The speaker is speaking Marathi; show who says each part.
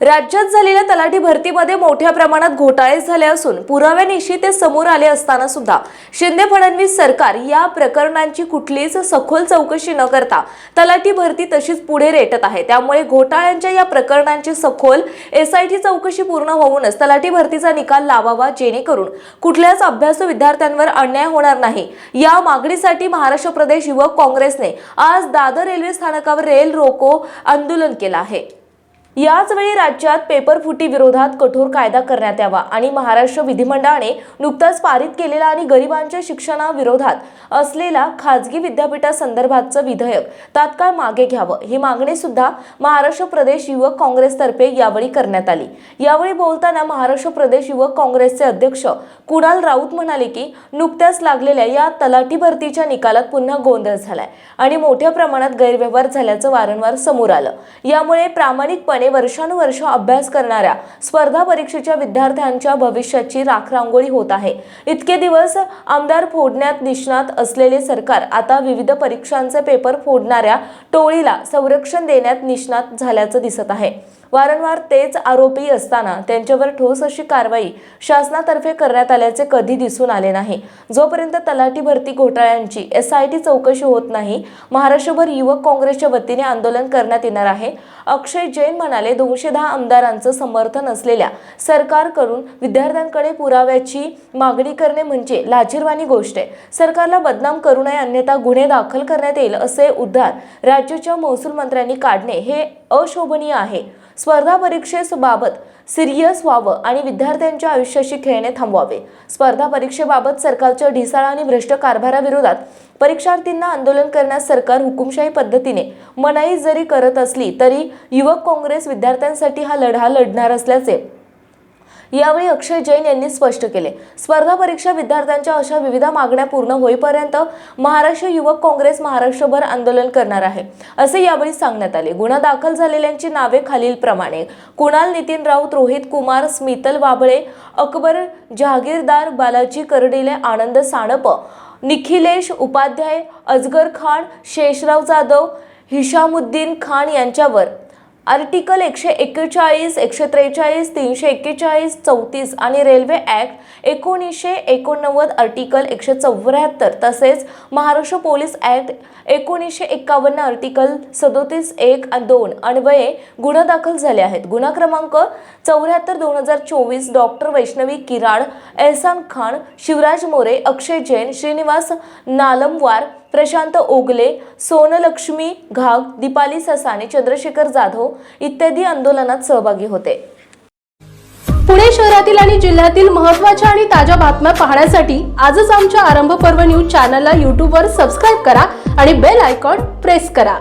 Speaker 1: राज्यात झालेल्या तलाठी भरतीमध्ये मोठ्या प्रमाणात घोटाळे झाले असून पुराव्यानिशी ते समोर आले असताना सुद्धा शिंदे फडणवीस सरकार या प्रकरणांची कुठलीच सखोल चौकशी न करता तलाठी भरती तशीच पुढे रेटत आहे. त्यामुळे घोटाळ्यांच्या या प्रकरणांची सखोल एसआयटी चौकशी पूर्ण होऊनच तलाठी भरतीचा निकाल लावावा जेणेकरून कुठल्याच अभ्यासू विद्यार्थ्यांवर अन्याय होणार नाही. या मागणीसाठी महाराष्ट्र प्रदेश युवक काँग्रेसने आज दादर रेल्वे स्थानकावर रेल रोको आंदोलन केलं आहे. याचवेळी राज्यात पेपरफुटी विरोधात कठोर कायदा करण्यात यावा आणि महाराष्ट्र विधिमंडळाने नुकताच पारित केलेला आणि गरिबांच्या शिक्षणाविरोधात असलेला खाजगी विद्यापीठासंदर्भातचं विधेयक तात्काळ मागे घ्यावं. ही मागणी सुद्धा महाराष्ट्र प्रदेश युवक काँग्रेसतर्फे यावेळी करण्यात आली. यावेळी बोलताना महाराष्ट्र प्रदेश युवक काँग्रेसचे अध्यक्ष कुणाल राऊत म्हणाले की नुकत्याच लागलेल्या या तलाठी भरतीच्या निकालात पुन्हा गोंधळ झालाय आणि मोठ्या प्रमाणात गैरव्यवहार झाल्याचं वारंवार समोर आलं. यामुळे प्रामाणिकपणे वर्षानुवर्ष अभ्यास करणाऱ्या स्पर्धा परीक्षेच्या विद्यार्थ्यांच्या भविष्याची राखरांगोळी होत आहे. इतके दिवस आमदार फोडण्यात निष्णात असलेले सरकार आता विविध परीक्षांचे पेपर फोडणाऱ्या टोळीला संरक्षण देण्यात निष्णात झाल्याचं दिसत आहे. वारंवार तेच आरोपी असताना त्यांच्यावर ठोस अशी कारवाई शासनातर्फे करण्यात आल्याचे कधी दिसून आले नाही. जोपर्यंत तलाठी भरती घोटाळ्यांची एस आय टी चौकशी होत नाही महाराष्ट्रभर युवक काँग्रेसच्या वतीने आंदोलन करण्यात येणार आहे. अक्षय जैन म्हणाले दोनशे दहा आमदारांचं समर्थन असलेल्या सरकारकडून विद्यार्थ्यांकडे पुराव्याची मागणी करणे म्हणजे लाजीरवाणी गोष्ट आहे. सरकारला बदनाम करू नये अन्यथा गुन्हे दाखल करण्यात येईल असे उद्गार राज्याच्या महसूल मंत्र्यांनी काढणे हे अशोभनीय आहे. स्पर्धा परीक्षेबाबत सिरियस व्हावं आणि विद्यार्थ्यांच्या आयुष्याशी खेळणे थांबवावे. स्पर्धा परीक्षेबाबत सरकारच्या ढिसाळ आणि भ्रष्ट कारभाराविरोधात परीक्षार्थींना आंदोलन करण्यास सरकार हुकुमशाही पद्धतीने मनाई जरी करत असली तरी युवक काँग्रेस विद्यार्थ्यांसाठी हा लढा लढणार असल्याचे यावेळी अक्षय जैन यांनी स्पष्ट केले. स्पर्धा परीक्षा विद्यार्थ्यांच्या अशा विविध मागण्या पूर्ण होईपर्यंत महाराष्ट्र युवक काँग्रेस महाराष्ट्रभर आंदोलन करणार आहे असे यावेळी सांगण्यात आले. गुन्हा दाखल झालेल्यांची नावे खालीलप्रमाणे कुणाल नितीन राऊत रोहित कुमार स्मितल वाबळे अकबर जहागीरदार बालाजी करडिले आनंद साणप निखिलेश उपाध्याय अजगर खान शेषराव जाधव हिशामुद्दीन खान यांच्यावर आर्टिकल एकशे एक्केचाळीस एकशे त्रेचाळीस तीनशे एक्केचाळीस चौतीस आणि रेल्वे ॲक्ट एकोणीसशे एकोणनव्वद आर्टिकल एकशे चौऱ्याहत्तर तसेच महाराष्ट्र पोलीस ॲक्ट एकोणीसशे एक्कावन्न आर्टिकल सदोतीस एक आणि दोन अन्वये गुन्हा दाखल झाले आहेत. गुन्हा क्रमांक चौऱ्याहत्तर दोन हजार चोवीस डॉक्टर वैष्णवी किराड एहसान खान शिवराज मोरे अक्षय जैन श्रीनिवास नालमवार प्रशांत ओगले सोनलक्ष्मी घाग दीपाली ससाने चंद्रशेखर जाधव इत्यादी आंदोलनात सहभागी होते.
Speaker 2: पुणे शहरातील आणि जिल्ह्यातील महत्त्वाच्या आणि ताज्या बातम्या पाहण्यासाठी आजच आमच्या आरंभ पर्व न्यूज चॅनलला यूट्यूबवर सबस्क्राईब करा आणि बेल आयकॉन प्रेस करा.